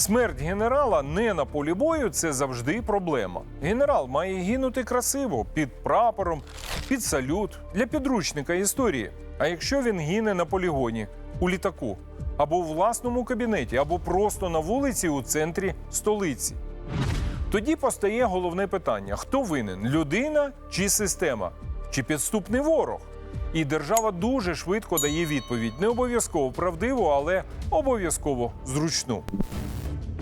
Смерть генерала не на полі бою це завжди проблема. Генерал має гинути красиво під прапором, під салют для підручника історії. А якщо він гине на полігоні, у літаку, або у власному кабінеті, або просто на вулиці у центрі столиці. Тоді постає головне питання: хто винен людина чи система, чи підступний ворог? І держава дуже швидко дає відповідь, не обов'язково правдиву, але обов'язково зручну.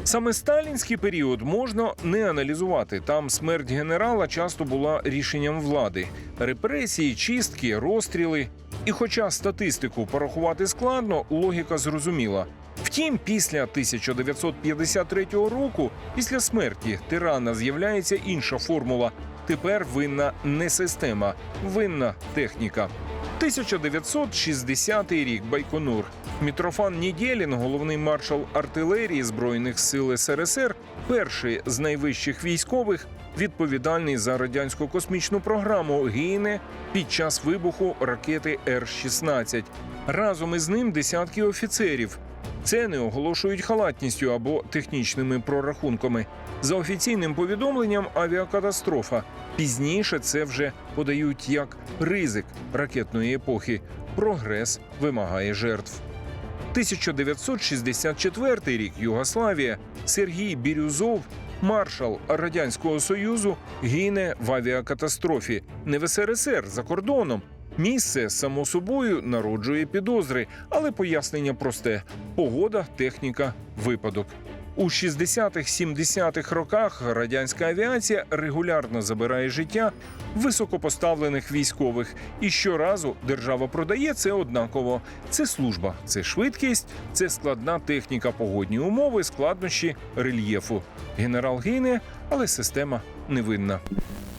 Саме сталінський період можна не аналізувати. Там смерть генерала часто була рішенням влади, репресії, чистки, розстріли. І хоча статистику порахувати складно, логіка зрозуміла. Втім, після 1953 року, після смерті тирана, з'являється інша формула. Тепер винна не система, винна техніка. 1960 рік Байконур. Мітрофан Нідєлін, головний маршал артилерії збройних сил СРСР, перший з найвищих військових, відповідальний за радянську космічну програму, гине під час вибуху ракети Р-16. Разом із ним десятки офіцерів. Це не оголошують халатністю або технічними прорахунками. За офіційним повідомленням, авіакатастрофа. Пізніше це вже подають як ризик ракетної епохи. Прогрес вимагає жертв. 1964 рік Югославія Сергій Бірюзов, маршал Радянського Союзу, гине в авіакатастрофі. Не в СРСР за кордоном. Місце само собою народжує підозри, але пояснення просте: погода, техніка, випадок. У 60-х-70-х роках радянська авіація регулярно забирає життя високопоставлених військових, і щоразу держава продає це однаково. Це служба, це швидкість, це складна техніка, погодні умови, складнощі рельєфу. Генерал гине, але система невинна.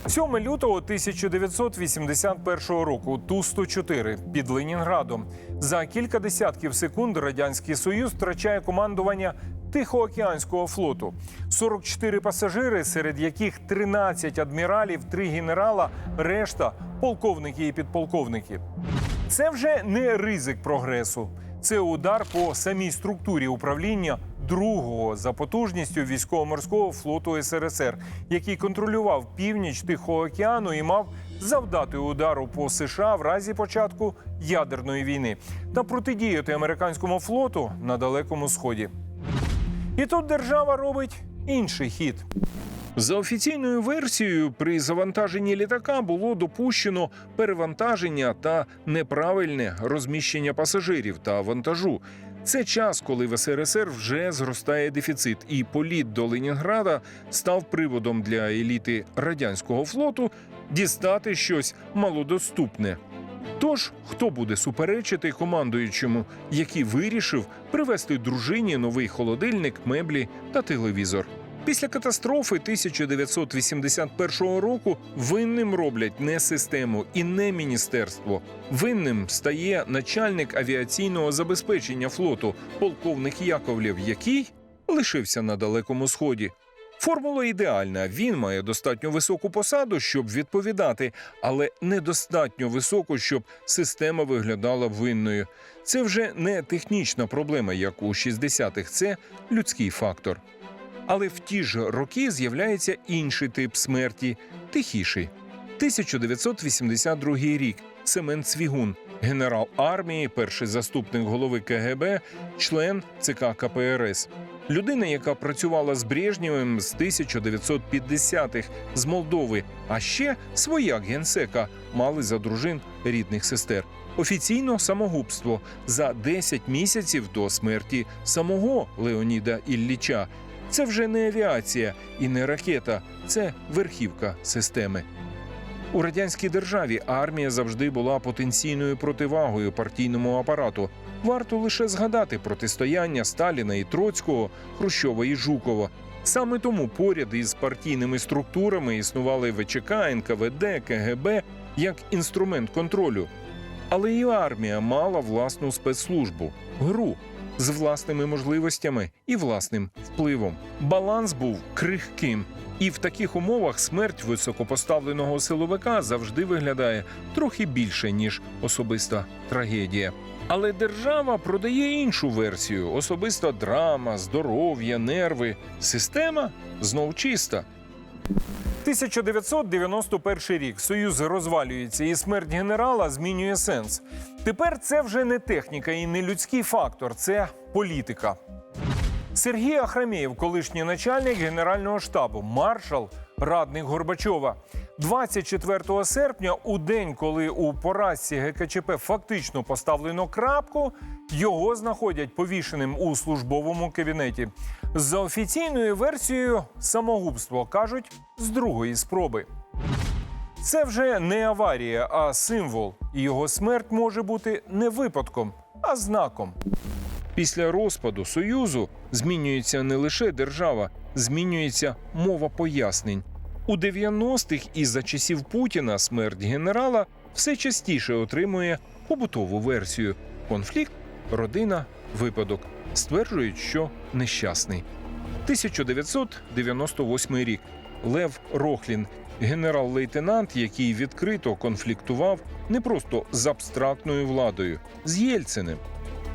7 лютого 1981 року Ту-104 під Ленінградом. За кілька десятків секунд радянський союз втрачає командування Тихоокеанського флоту. 44 пасажири, серед яких 13 адміралів, 3 генерала, решта полковники і підполковники. Це вже не ризик прогресу. Це удар по самій структурі управління другого за потужністю військово-морського флоту СРСР, який контролював північ Тихого океану і мав завдати удару по США в разі початку ядерної війни та протидіяти американському флоту на далекому сході. І тут держава робить інший хід. За офіційною версією, при завантаженні літака було допущено перевантаження та неправильне розміщення пасажирів та вантажу. Це час, коли в СРСР вже зростає дефіцит, і політ до Ленінграда став приводом для еліти радянського флоту дістати щось малодоступне. Тож, хто буде суперечити командуючому, який вирішив привезти дружині новий холодильник, меблі та телевізор? Після катастрофи 1981 року винним роблять не систему і не міністерство. Винним стає начальник авіаційного забезпечення флоту, полковник Яковлєв, який лишився на далекому сході. Формула ідеальна. Він має достатньо високу посаду, щоб відповідати, але недостатньо високу, щоб система виглядала винною. Це вже не технічна проблема, як у 60-х, це людський фактор. Але в ті ж роки з'являється інший тип смерті тихіший. 1982 рік. Семен Цвігун, генерал армії, перший заступник голови КГБ, член ЦК КПРС. Людина, яка працювала з Брежнєвим з 1950-х з Молдови, а ще свояк генсека мали за дружин рідних сестер. Офіційно самогубство за 10 місяців до смерті самого Леоніда Ілліча. Це вже не авіація і не ракета, це верхівка системи. У радянській державі армія завжди була потенційною противагою партійному апарату. Варто лише згадати протистояння Сталіна і Троцького, Хрущова і Жукова. Саме тому поряд із партійними структурами існували ВЧК, НКВД, КГБ як інструмент контролю. Але і армія мала власну спецслужбу гру з власними можливостями і власним впливом. Баланс був крихким. І в таких умовах смерть високопоставленого силовика завжди виглядає трохи більше ніж особиста трагедія. Але держава продає іншу версію: особиста драма, здоров'я, нерви. Система знов чиста. 1991 рік Союз розвалюється, і смерть генерала змінює сенс. Тепер це вже не техніка і не людський фактор, це політика. Сергій Ахрамєєв, колишній начальник Генерального штабу, маршал, радник Горбачова. 24 серпня, у день, коли у поразці ГКЧП фактично поставлено крапку, його знаходять повішеним у службовому кабінеті. За офіційною версією, самогубство кажуть з другої спроби. Це вже не аварія, а символ. Його смерть може бути не випадком, а знаком. Після розпаду Союзу змінюється не лише держава, змінюється мова пояснень. У 90-х і за часів Путіна смерть генерала все частіше отримує побутову версію: конфлікт, родина, випадок. Стверджують, що нещасний. 1998 рік. Лев Рохлін, генерал-лейтенант, який відкрито конфліктував не просто з абстрактною владою, з Єльциним.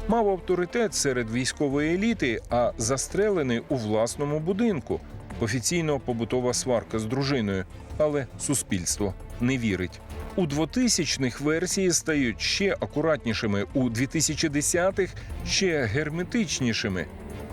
Мав авторитет серед військової еліти, а застрелений у власному будинку. Офіційно побутова сварка з дружиною, але суспільство не вірить. У 2000-х версії стають ще акуратнішими, у 2010-х ще герметичнішими.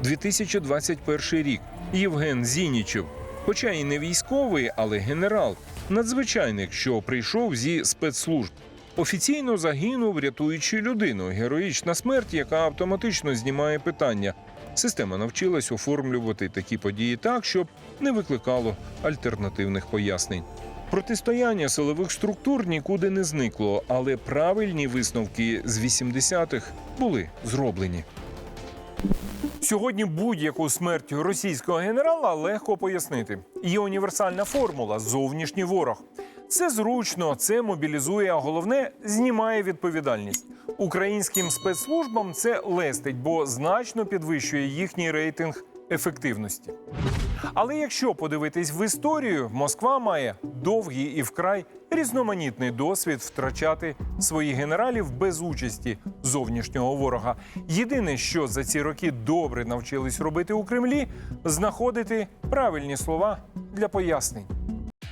2021 рік. Євген Зінічев, хоча і не військовий, але генерал, надзвичайник, що прийшов зі спецслужб. Офіційно загинув, рятуючи людину. Героїчна смерть, яка автоматично знімає питання. Система навчилась оформлювати такі події так, щоб не викликало альтернативних пояснень. Протистояння силових структур нікуди не зникло, але правильні висновки з 80-х були зроблені. Сьогодні будь-яку смерть російського генерала легко пояснити. Є універсальна формула зовнішній ворог. Це зручно, це мобілізує, а головне знімає відповідальність. Українським спецслужбам це лестить, бо значно підвищує їхній рейтинг ефективності. Але якщо подивитись в історію, Москва має довгий і вкрай різноманітний досвід втрачати своїх генералів без участі зовнішнього ворога. Єдине, що за ці роки добре навчились робити у Кремлі, знаходити правильні слова для пояснень.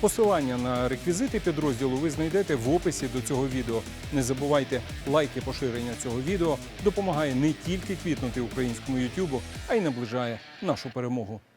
Посилання на реквізити підрозділу ви знайдете в описі до цього відео. Не забувайте, лайки поширення цього відео допомагає не тільки квітнути українському ютюбу, а й наближає нашу перемогу.